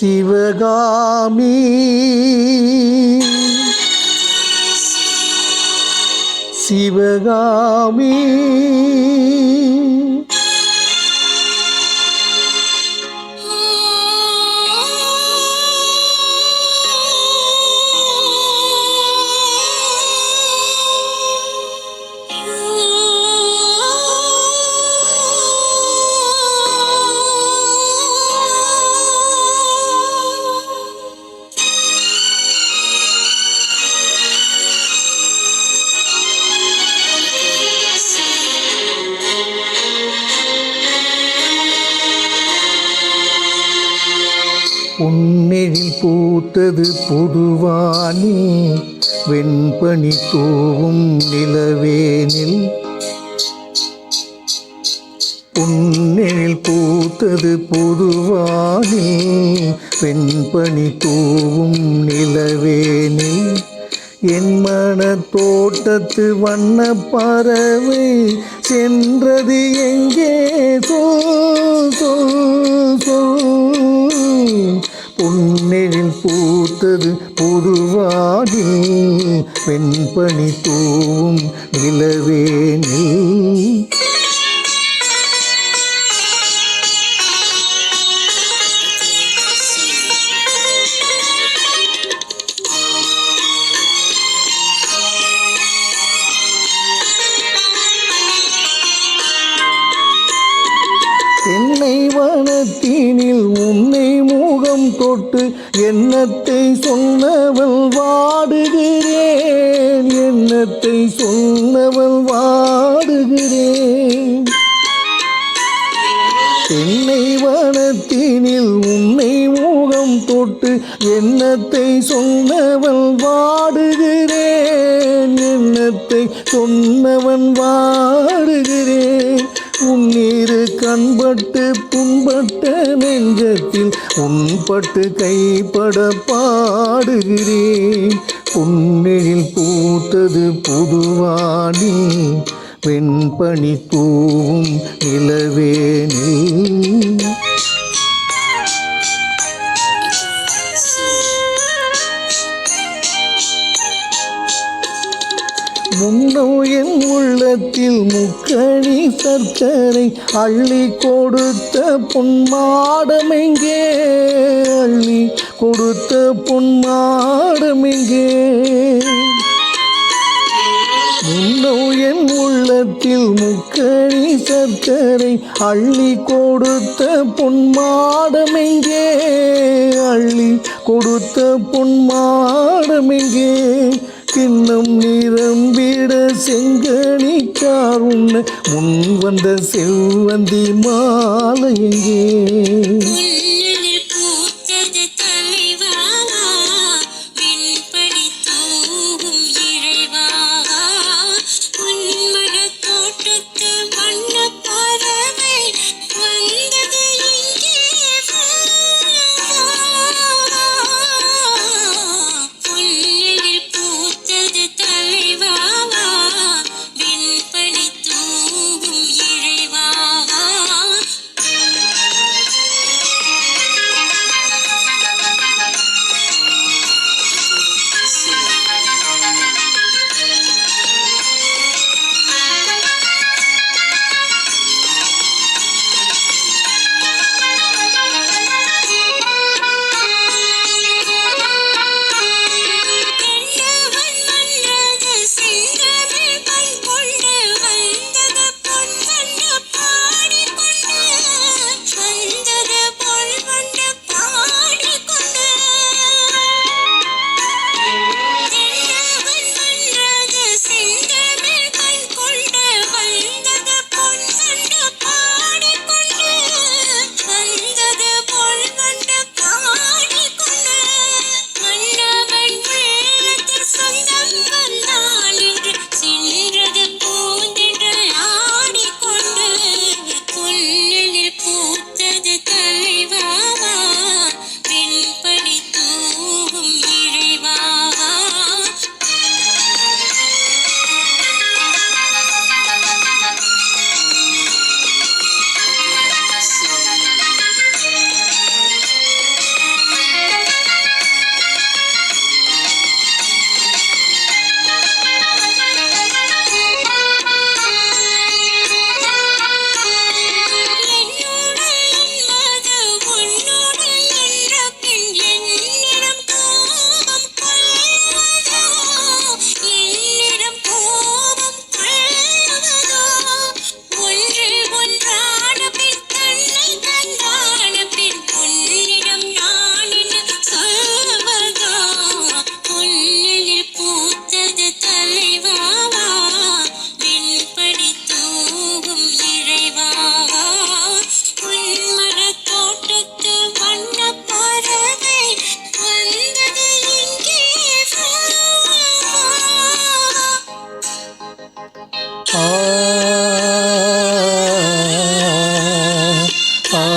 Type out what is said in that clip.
சிவகாமி. சிவகாமி. உன்னெழில் பூத்தது புதுவானி வெண்பனி தூவும் நிலவேனில் உன்னெழில் பூத்தது புதுவானி வெண்பனி தூவும் நிலவேனில் என் மன தோட்டத்து வண்ண பறவை சென்றது எங்கே? சொல் சொல் சொல் பொன்னெழில் பூத்தது புதுவாடி வெண்பணி தூவும் நிலவேனில் தொட்டு எண்ணத்தை சொன்னவள் வாடுகிறேன். எண்ணத்தை சொன்னவள் வாடுகிறேன். என்னை வனத்தினில் உன்னை முகம் தொட்டு எண்ணத்தை சொன்னவன் வாடுகிறேன். எண்ணத்தை சொன்னவன் வாடுகிறேன். உன்னீரு கண்பட்டு புண்பட்ட நெஞ்சத்தில் உன்பட்டு கைப்பட பாடுகிறேன். புன்னெழில் பூத்தது புதுவாணி வெண்பனி தூவும் நிலவேனே முன்னோ என் முக்கணி சர்க்கரை அள்ளி கொடுத்த பொன்மாடமெங்கே? அள்ளி கொடுத்த பொன்மாடமெங்கே? முன்னோ என் உள்ளத்தில் முக்கணி சர்க்கரை அள்ளி கொடுத்த பொன்மாடமெங்கே? அள்ளி கொடுத்த பொன்மாடமெங்கே? வந்த செவ்வந்தி மாலை எங்கே? Oh. Uh...